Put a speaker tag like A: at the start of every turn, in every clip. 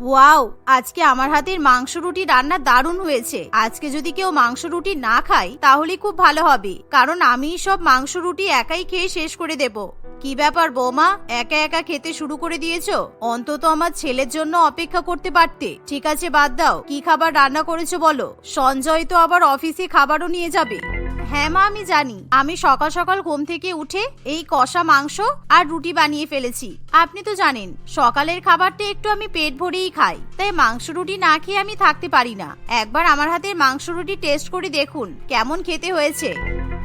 A: Wow, আজকে আমার হাতের মাংস রুটি রান্না দারুণ হয়েছে। আজকে যদি কেউ মাংস রুটি না খায়, তাহলে খুব ভালো হবে, কারণ আমি সব মাংস রুটি একাই খেয়ে শেষ করে দেব। কি ব্যাপার বৌমা, একা একা খেতে শুরু করে দিয়েছ? অন্তত আমার ছেলের জন্য অপেক্ষা করতে পারতে। ঠিক আছে, বাদ দাও, কি খাবার রান্না করেছ বলো? সঞ্জয় তো আবার অফিসে খাবারও নিয়ে যাবে। হ্যাঁ মা, আমি জানি। আমি সকাল সকাল ঘুম থেকে উঠে এই কষা মাংস আর রুটি বানিয়ে ফেলেছি। আপনি তো জানেন, সকালের খাবারটা একটু আমি পেট ভরেই খাই। তাই মাংস রুটি না খেয়ে আমি থাকতে পারি না। একবার আমার হাতের মাংস রুটি টেস্ট করে দেখুন, কেমন খেতে হয়েছে।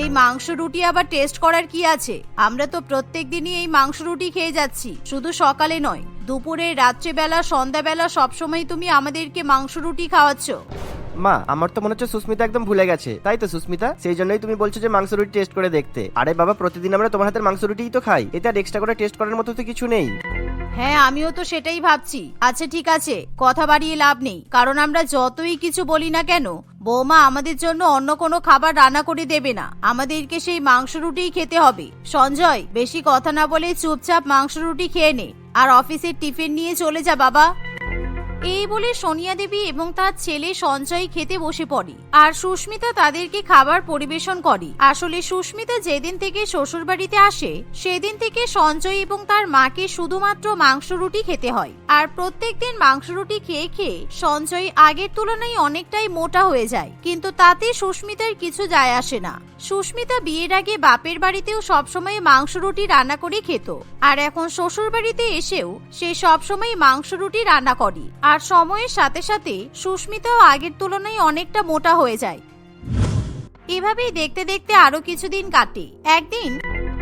A: এই মাংস রুটি আবার টেস্ট করার কি আছে? আমরা তো প্রত্যেক দিনই এই মাংস রুটি খেয়ে যাচ্ছি। শুধু সকালে নয়, দুপুরে, রাত্রেবেলা, সন্ধ্যাবেলা সবসময় তুমি আমাদেরকে মাংস রুটি খাওয়াচ্ছ।
B: মা, আমার তো মনে হচ্ছে সুস্মিতা একদম ভুলে গেছে। তাই তো, সুস্মিতা? সেই জন্যই তুমি বলছো যে মাংস রুটি টেস্ট করে দেখতে। আরে বাবা, প্রতিদিন আমরা তোমার হাতের মাংস রুটিই তো খাই। এটা এক্সট্রা করে টেস্ট করার মতো তো কিছু নেই।
A: হ্যাঁ আমিও তো সেটাই ভাবছি। আচ্ছা ঠিক আছে। কথা বাড়িয়ে লাভ নেই। কারণ আমরা যতই কিছু বলি না কেন, বৌমা আমাদের জন্য অন্য কোনো খাবার রান্না করে দেবে না। আমাদেরকে সেই মাংস রুটিই খেতে হবে। সঞ্জয়, বেশি কথা না বলে চুপচাপ মাংস রুটি খেয়ে নে। আর অফিসের টিফিন নিয়ে চলে যা, বাবা। এই বলে সোনিয়া দেবী এবং তার ছেলে সঞ্জয় খেতে বসে পড়ে। আর সুস্মিতা তাদেরকে খাবার পরিবেশন করে। আসলে সুস্মিতা যেদিন থেকে শ্বশুর বাড়িতে আসে, সেদিন থেকে সঞ্জয় এবং তার মাকে শুধুমাত্র মাংস রুটি খেতে হয়। আর প্রত্যেকদিন মাংস রুটি খেয়ে খেয়ে সঞ্জয় আগের তুলনায় অনেকটাই মোটা হয়ে যায়। কিন্তু তাতে সুস্মিতার কিছু যায় আসে না। সুস্মিতা বিয়ের আগে বাপের বাড়িতেও সবসময় মাংস রুটি রান্না করে খেত। আর এখন শ্বশুর বাড়িতে এসেও সে সবসময় মাংস রুটি রান্না করে। আর সময়ের সাথে সাথে সুস্মিতাও আগের তুলনায় অনেকটা মোটা হয়ে যায়। এভাবেই দেখতে দেখতে আরও কিছুদিন কাটে। একদিন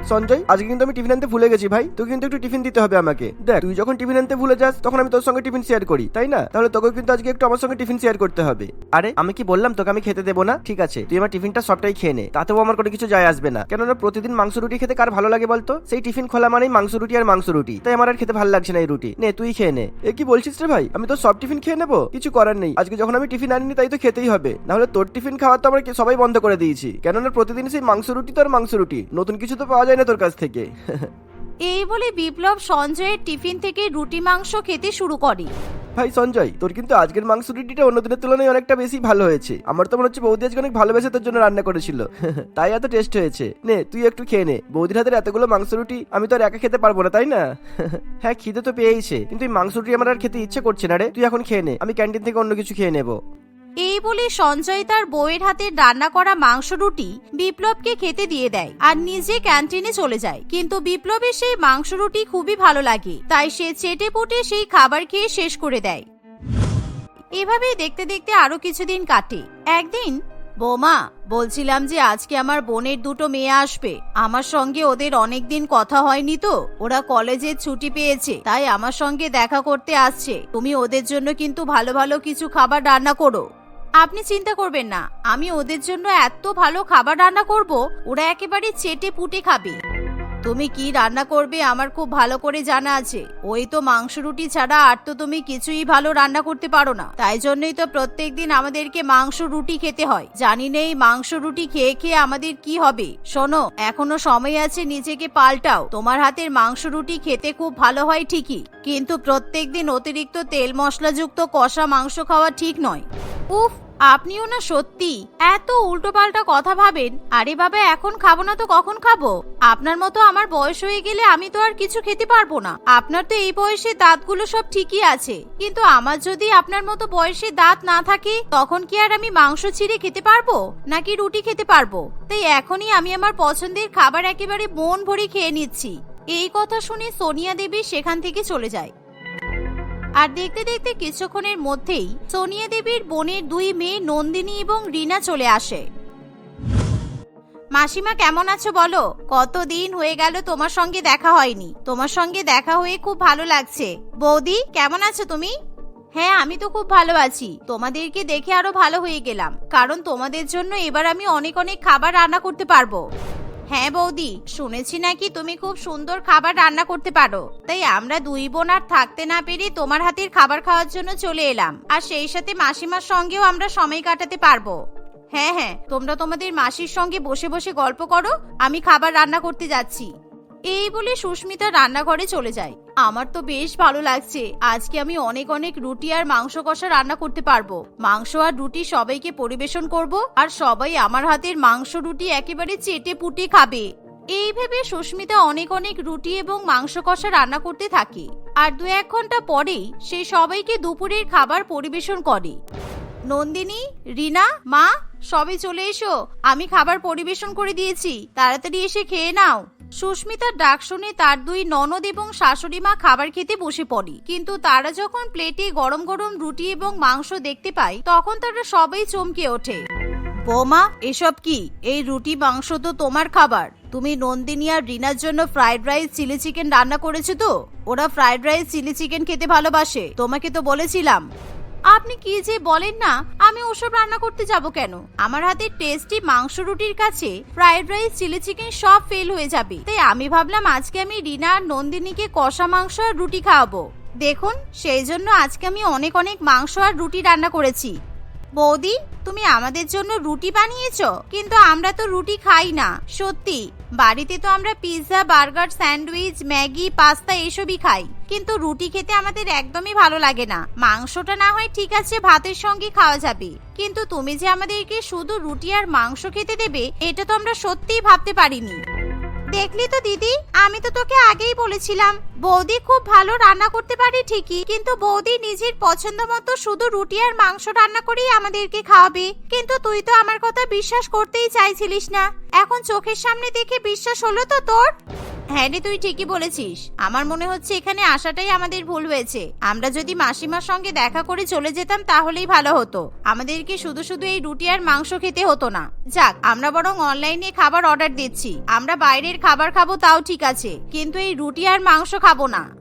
B: সঞ্জয় আজকে কিন্তু আমি টিফিন আনতে ভুলে গেছি ভাই। তুই কিন্তু একটু টিফিন দিতে হবে আমাকে। দেখ। তুই যখন টিফিন আনতে ভুলে যাস তখন আমি তোর সঙ্গে টিফিন শেয়ার করি তাই না? তাহলে তোকে কিন্তু আজকে একটু আমার সঙ্গে টিফিন শেয়ার করতে হবে। আরে আমি কি বললাম তোকে আমি খেতে দেবো না? ঠিক আছে তুই আমার টিফিনটা সবটাই খেয়ে নে। তাতেও আমার কোনো কিছু যায় আসবে না। কেননা প্রতিদিন মাংস রুটি খেতে কার ভালো লাগে বলতো? সেই টিফিন খোলা মানেই মাংস রুটি আর মাংস রুটি। তাই আমার আর খেতে ভালো লাগছে না এই রুটি। নে তুই খেয়ে নে। এ কি বলছিস রে ভাই? আমি তো সব টিফিন খেয়ে নেব? কিছু করার নেই। আজকে যখন আমি টিফিন আনিনি তাই তো খেতেই হবে। নাহলে তোর টিফিন খাওয়া তো আমরা সবাই বন্ধ করে দিয়েছি। কেননা প্রতিদিন সেই মাংস রুটি তো আর মাংস রুটি। নতুন কিছু তো পাওয়া যায় না তোর কাছ থেকে?
A: এই বলে বিপ্লব সঞ্জয়ের টিফিন থেকে রুটি মাংস খেতে শুরু করে।
B: ভাই সঞ্জয় তোর কিন্তু আজকের মাংস রুটিটা অন্য দিনের তুলনায় অনেকটা বেশি ভালো হয়েছে। আমার তো মনে হচ্ছে বৌদি আজকে অনেক ভালোবেসে তোর জন্য রান্না করেছিল। তাই এত টেস্ট হয়েছে। নে তুই একটু খেয়ে নে। বৌদির হাতের এতগুলো মাংস রুটি আমি তো আর একা খেতে পারব না তাই না? হ্যাঁ খিদে তো পেয়েইছে। কিন্তু এই মাংস রুটি আমার আর খেতে ইচ্ছে করছে না রে। তুই এখন খেয়ে নে। আমি ক্যান্টিন থেকে অন্য কিছু খেয়ে নেব।
A: এই বলে সঞ্জয় তার বউয়ের হাতে রান্না করা মাংস রুটি বিপ্লবকে খেতে দিয়ে দেয় আর নিজে ক্যান্টিনে চলে যায়। কিন্তু বিপ্লবের সেই মাংস রুটি খুবই ভালো লাগে, তাই সে চেটে পুটে সেই খাবার খেয়ে শেষ করে দেয়। এভাবেই দেখতে দেখতে আরও কিছুদিন কাটে। একদিন বোমা, বলছিলাম যে আজকে আমার বোনের দুটো মেয়ে আসবে। আমার সঙ্গে ওদের অনেকদিন কথা হয়নি তো। ওরা কলেজে ছুটি পেয়েছে, তাই আমার সঙ্গে দেখা করতে আসছে। তুমি ওদের জন্য কিন্তু ভালো ভালো কিছু খাবার রান্না করো। আপনি চিন্তা করবেন না, আমি ওদের জন্য এত ভালো খাবার রান্না করব, ওরা একেবারে চেটে পুটে খাবে। তুমি কি রান্না করবে আমার খুব ভালো করে জানা আছে। ওই তো মাংস রুটি ছাড়া আর তো তুমি কিছুই ভালো রান্না করতে পারো না। তাই জন্যই তো প্রত্যেক দিন আমাদেরকে মাংস রুটি খেতে হয়। জানি নেই মাংস রুটি খেয়ে খেয়ে আমাদের কি হবে। শোনো, এখনও সময় আছে নিজেকে পাল্টাও। তোমার হাতের মাংস রুটি খেতে খুব ভালো হয় ঠিকই, কিন্তু প্রত্যেক দিন অতিরিক্ত তেল মশলাযুক্ত কষা মাংস খাওয়া ঠিক নয়। উফ আপনিও না সত্যি এত উল্টোপাল্টা কথা ভাবেন। আরে বাবা, এখন খাব না তো কখন খাব? আপনার মতো আমার বয়স হয়ে গেলে আমি তো আর কিছু খেতে পারব না। আপনার তো এই বয়সে দাঁতগুলো সব ঠিকই আছে। কিন্তু আমার যদি আপনার মতো বয়সে দাঁত না থাকে, তখন কি আর আমি মাংস ছিঁড়ে খেতে পারব? নাকি রুটি খেতে পারব? তাই এখনই আমি আমার পছন্দের খাবার একেবারে মন ভরে খেয়ে নিচ্ছি। এই কথা শুনে সোনিয়া দেবী সেখান থেকে চলে যায়। আর দেখতে দেখতে কিছুক্ষণের মধ্যেই সোনিয়া দেবীর বোনের দুই মেয়ে নন্দিনী এবং রিনা চলে আসে। মাসিমা, কেমন আছো বলো? কতদিন হয়ে গেল তোমার সঙ্গে দেখা হয়নি। তোমার সঙ্গে দেখা হয়ে খুব ভালো লাগছে। বৌদি, কেমন আছো তুমি? হ্যাঁ আমি তো খুব ভালো আছি। তোমাদেরকে দেখে আরও ভালো হয়ে গেলাম। কারণ তোমাদের জন্য এবার আমি অনেক অনেক খাবার রান্না করতে পারব। হ্যাঁ বৌদি, শুনেছি নাকি তুমি খুব সুন্দর খাবার রান্না করতে পারো। তাই আমরা দুই বোন আর থাকতে না পেরে তোমার হাতের খাবার খাওয়ার জন্য চলে এলাম। আর সেই সাথে মাসিমার সঙ্গেও আমরা সময় কাটাতে পারব। হ্যাঁ হ্যাঁ তোমরা তোমাদের মাসির সঙ্গে বসে বসে গল্প করো, আমি খাবার রান্না করতে যাচ্ছি। এই বলে সুস্মিতা রান্নাঘরে চলে যায়। আমার তো বেশ ভালো লাগছে। আজকে আমি অনেক অনেক রুটি আর মাংস কষা রান্না করতে পারব। মাংস আর রুটি সবাইকে পরিবেশন করব আর সবাই আমার হাতের মাংস রুটি একেবারে চেটে পুটে খাবে। এই ভেবে সুস্মিতা অনেক অনেক রুটি এবং মাংস কষা রান্না করতে থাকে। আর দু এক ঘণ্টা পরেই সে সবাইকে দুপুরের খাবার পরিবেশন করে। নন্দিনী, রিনা, মা, সবে চলে এসো। আমি খাবার পরিবেশন করে দিয়েছি। তাড়াতাড়ি এসে খেয়ে নাও। সুস্মিতার ডাক শুনে তার দুই ননদ এবং শাশুড়ি মা খাবার খেতে বসে পড়ে। কিন্তু তারা যখন প্লেটে গরম গরম রুটি এবং মাংস দেখতে পায়, তখন তারা সবাই চমকে ওঠে। বৌমা, এসব কি? এই রুটি, মাংস তো তোমার খাবার। তুমি নন্দিনী আর রিনার জন্য ফ্রাইড রাইস, চিলি চিকেন রান্না করেছ তো? ওরা ফ্রাইড রাইস, চিলি চিকেন খেতে ভালোবাসে। তোমাকে তো বলেছিলাম। আপনি কি যে বলেন না, আমি ওসব রান্না করতে যাব কেন? আমার হাতে টেস্টি মাংস রুটির কাছে ফ্রাইড রাইস চিলি চিকেন সব ফেল হয়ে যাবে। তাই আমি ভাবলাম আজকে আমি রিনা আর নন্দিনীকে কষা মাংস আর রুটি খাওয়াবো। দেখুন, সেই জন্য আজকে আমি অনেক অনেক মাংস আর রুটি রান্না করেছি। বৌদি, তুমি আমাদের জন্য রুটি বানিয়েছ? কিন্তু আমরা তো রুটি খাই না। সত্যি বাড়িতে তো আমরা pizza burger sandwich Maggi pasta এসবই খাই। কিন্তু রুটি খেতে আমাদের একদমই ভালো লাগে না। মাংসটা না হয় ঠিক আছে ভাতের সঙ্গে খাওয়া যাবে। কিন্তু তুমি যে আমাদেরকে শুধু রুটি আর মাংস খেতে দেবে, এটা তো আমরা সত্যিই ভাবতে পারিনি। দেখলি তো দিদি? আমি তো তোকে আগেই বলেছিলাম। বৌদি খুব ভালো রান্না করতে পারে ঠিকই, কিন্তু বৌদি নিজের পছন্দ মতো শুধু রুটি আর মাংস রান্না করেই আমাদেরকে খাওয়াবে। কিন্তু তুই তো আমার কথা বিশ্বাস করতেই চাইছিলিস না। এখন চোখের সামনে দেখে বিশ্বাস হলো তো তোর? হ্যাঁ রে, তুই ঠিকই বলেছিস। আমার মনে হচ্ছে এখানে আসাটাই আমাদের ভুল হয়েছে। আমরা যদি মাসিমার সঙ্গে দেখা করে চলে যেতাম তাহলেই ভালো হতো। আমাদেরকে শুধু শুধু এই রুটি আর মাংস খেতে হতো না। যাক, আমরা বরং অনলাইনে খাবার অর্ডার দিচ্ছি। আমরা বাইরের খাবার খাব তাও ঠিক আছে। কিন্তু এই রুটি আর মাংস খাব না।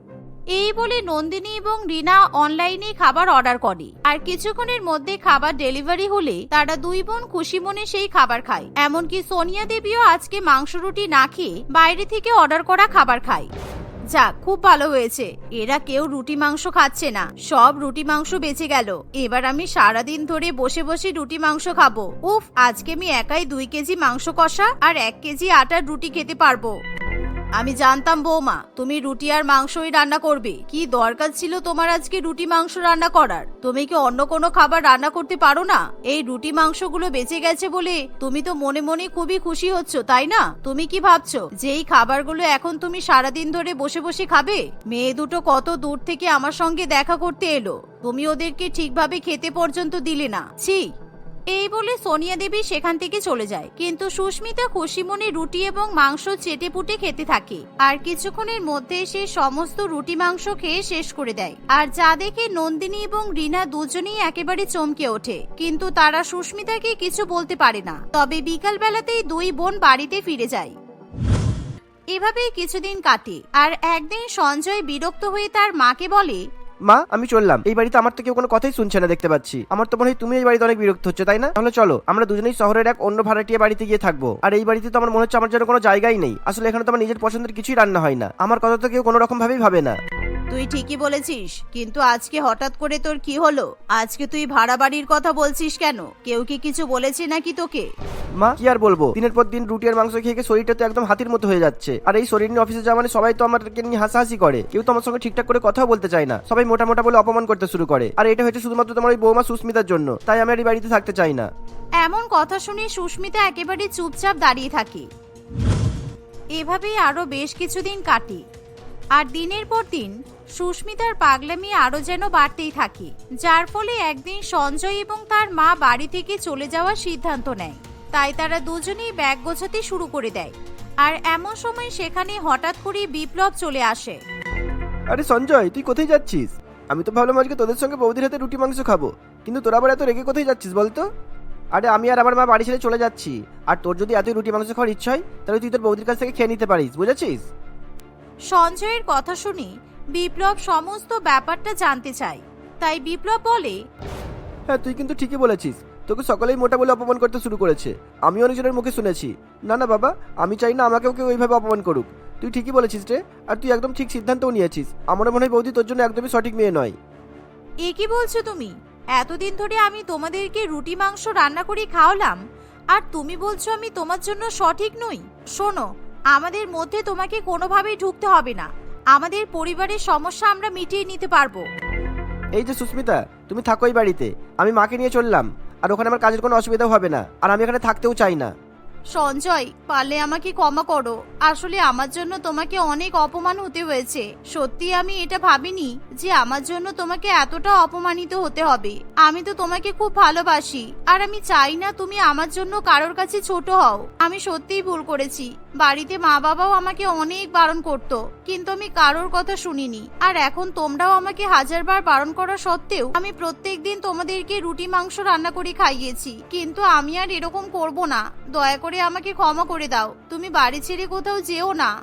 A: এই বলে নন্দিনী এবং রিনা অনলাইনে খাবার অর্ডার করে। আর কিছুক্ষণের মধ্যে খাবার ডেলিভারি হলে তারা দুই বোন খুশি মনে সেই খাবার খায়। এমনকি সোনিয়া দেবীও আজকে মাংস রুটি না খেয়ে বাইরে থেকে অর্ডার করা খাবার খায়। যাক খুব ভালো হয়েছে। এরা কেউ রুটি মাংস খাচ্ছে না। সব রুটি মাংস বেঁচে গেল। এবার আমি সারাদিন ধরে বসে বসে রুটি মাংস খাব। উফ, আজকে আমি একাই দুই কেজি মাংস কষা আর এক কেজি আটার রুটি খেতে পারব। আমি জানতাম, বৌমা, তুমি রুটি আর মাংসই রান্না করবে। কি দরকার ছিল তোমার আজকে রুটি মাংস রান্না করার? তুমি কি অন্য কোনো খাবার রান্না করতে পারো না? এই রুটি মাংসগুলো বেঁচে গেছে বলে তুমি তো মনে মনে খুবই খুশি হচ্ছ, তাই না? তুমি কি ভাবছ যে এই খাবারগুলো এখন তুমি সারাদিন ধরে বসে বসে খাবে? মেয়ে দুটো কত দূর থেকে আমার সঙ্গে দেখা করতে এলো। তুমি ওদেরকে ঠিকভাবে খেতে পর্যন্ত দিলে না। ছি এই বলে সোনিয়া দেবী সেখান থেকে চলে যায়। কিন্তু সুস্মিতা খুশি মনে রুটি এবং মাংস চেটে পুটে খেতে থাকে। আর কিছুক্ষণের মধ্যে সে সমস্ত রুটি মাংস খেয়ে শেষ করে দেয়। আর যা দেখে নন্দিনী এবং রিনা দুজনেই একেবারে চমকে ওঠে। কিন্তু তারা সুস্মিতাকে কিছু বলতে পারে না। তবে বিকাল বেলাতেই দুই বোন বাড়িতে ফিরে যায়। এভাবেই কিছুদিন কাটে। আর একদিন সঞ্জয় বিরক্ত হয়ে তার মাকে বলে
B: মা, আমি চললাম। এই বাড়িতে আমার তো কেউ কোনো কথাই শুনছে না দেখতে পাচ্ছি। আমার তো মনে হয় তুমি এই বাড়িতে অনেক বিরক্ত হচ্ছে, তাই না? তাহলে চলো, আমরা দুজনেই শহরের এক অন্য ভাড়াটিয়া বাড়িতে গিয়ে থাকব। আর এই বাড়িতে তো আমার মনে হচ্ছে আমার জন্য কোনো জায়গাই নেই। আসলে এখানে তো আমার নিজের পছন্দের কিছুই রান্না হয় না। আমার কথা তো কেউ কোনো রকম ভাবেই ভাবে না।
A: তুই ঠিকই বলেছিস কিন্তু আজকে হঠাৎ করে তোর কি হলো? আজকে তুই ভাড়া বাড়ির কথা বলছিস কেন? কেউ কি কিছু বলেছে নাকি তোকে?
B: মা কি আর বলব? দিনের পর দিন রুটি আর মাংস খেয়ে খেয়ে শরীরটা তো একদম হাতির মতো হয়ে যাচ্ছে। আর এই শরীর নিয়ে অফিসে যাওয়া মানে সবাই তো আমাকে নিয়ে হাসাহাসি করে। কেউ তো আমার সঙ্গে ঠিকঠাক করে কথাও বলতে চায় না। সবাই মোটা মোটা বলে অপমান করতে শুরু করে। আর এটা হচ্ছে শুধুমাত্র তোমার ওই বৌমা সুস্মিতার জন্য। তাই আমি আর এই বাড়িতে থাকতে চাই না।
A: এমন কথা শুনে সুস্মিতা একেবারে চুপচাপ দাঁড়িয়ে থাকে। এভাবেই আরও বেশ কিছুদিন কাটে। আর দিনের পর দিন সুস্মিতার পাগলামি আরও যেন বাড়তেই থাকে যার ফলে একদিন সঞ্জয় এবং তার মা বাড়ি থেকে চলে যাওয়ার সিদ্ধান্ত নেয়। তাই তারা দুজনেই ব্যাগ গোছাতে শুরু করে দেয়। আর এমন সময় সেখানে হঠাৎ করে বিপ্লব চলে আসে।
B: আরে সঞ্জয় তুই কোথায় যাচ্ছিস? আমি তো ভাবলাম আজকে তোদের সঙ্গে বৌদির হাতে রুটি মাংস খাব কিন্তু তোরা আবার এত রেগে কোথায় যাচ্ছিস বলতো? আরে আমি আর আমার মা বাড়ি ছেড়ে চলে যাচ্ছি আর তোর যদি এতই রুটি মাংস খাওয়ার ইচ্ছা হয় তাহলে তুই তোর বৌদির কাছ থেকে খেয়ে নিতে পারিস বুঝেছিস?
A: সঞ্জয়ের কথা শুনে বিপ্লব সমস্ত ব্যাপারটা জানতে চায়। তাই বিপ্লব বলে
B: হ্যাঁ তুই কিন্তু ঠিকই বলেছিস। তোকে সকলেই মোটা বলে অপমান করতে শুরু করেছে। আমি অনেকজনের মুখে শুনেছি। না না বাবা আমি চাই না আমাকেও কেউ ওইভাবে অপমান করুক। তুই ঠিকই বলেছিস রে আর তুই একদম ঠিক সিদ্ধান্তও নিয়েছিস। আমার মনে হয় বৌদি তোর জন্য একদমই সঠিক মেয়ে নয়।
A: এ কি বলছো তুমি? এতদিন ধরে আমি তোমাদেরকে রুটি মাংস রান্না করে খাওয়ালাম আর তুমি বলছো আমি তোমার জন্য সঠিক নই। শোনো আমাদের মধ্যে তোমাকে কোনোভাবেই ঢুকতে হবে না। আমাদের পরিবারের সমস্যা আমরা মিটিয়ে নিতে পারব।
B: এই যে সুস্মিতা, তুমি থাকো এই বাড়িতে। আমি মাকে নিয়ে চললাম, আর ওখানে আমার কাজের কোনো অসুবিধাও হবে না, আর আমি এখানে থাকতেও চাই না।
A: সঞ্জয়, পারলে আমাকে ক্ষমা করো। আসলে আমার জন্য তোমাকে অনেক অপমান হতে হয়েছে। সত্যি আমি এটা ভাবিনি যে আমার জন্য তোমাকে এতটা অপমানিত হতে হবে। আমি তো তোমাকে খুব ভালোবাসি। আর আমি চাই না তুমি আমার জন্য কারোর কাছে ছোট হও। আমি সত্যিই ভুল করেছি। বাড়িতে মা বাবাও আমাকে অনেক বারণ করত, কিন্তু আমি কারোর কথা শুনিনি। আর এখন তোমরাও আমাকে হাজারবার বারণ করা সত্ত্বেও আমি প্রত্যেক দিন তোমাদেরকে রুটি, মাংস রান্না করে খাইয়েছি। কিন্তু আমি আর এরকম করব না। দয়া করে আমাকে ক্ষমা করে দাও। তুমি বাড়ি ছেড়ে কোথাও যেও না।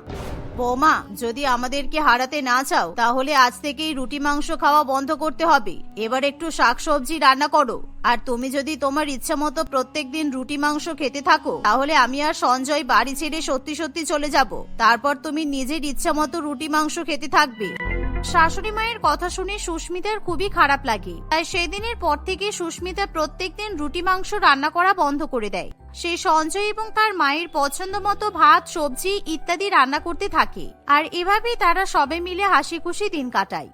A: বৌমা, যদি আমাদেরকে হারাতে না চাও, তাহলে আজ থেকেই রুটি মাংস খাওয়া বন্ধ করতে হবে। এবার একটু শাকসবজি রান্না করো। আর তুমি যদি তোমার ইচ্ছা মতো প্রত্যেক দিন রুটি মাংস খেতে থাকো, তাহলে আমি আর সঞ্জয় বাড়ি ছেড়ে সত্যি সত্যি চলে যাব। তারপর তুমি নিজের ইচ্ছা মতো রুটি মাংস খেতে থাকবে। শাশুড়ি মায়ের কথা শুনে সুস্মিতার খুবই খারাপ লাগে। তাই সেদিনের পর থেকে সুস্মিতা প্রত্যেক দিন রুটি, মাংস রান্না করা বন্ধ করে দেয়। সে সঞ্জয় এবং তার মায়ের পছন্দ মতো ভাত, সবজি ইত্যাদি রান্না করতে থাকে। আর এভাবেই তারা সবে মিলে হাসি খুশি দিন কাটায়।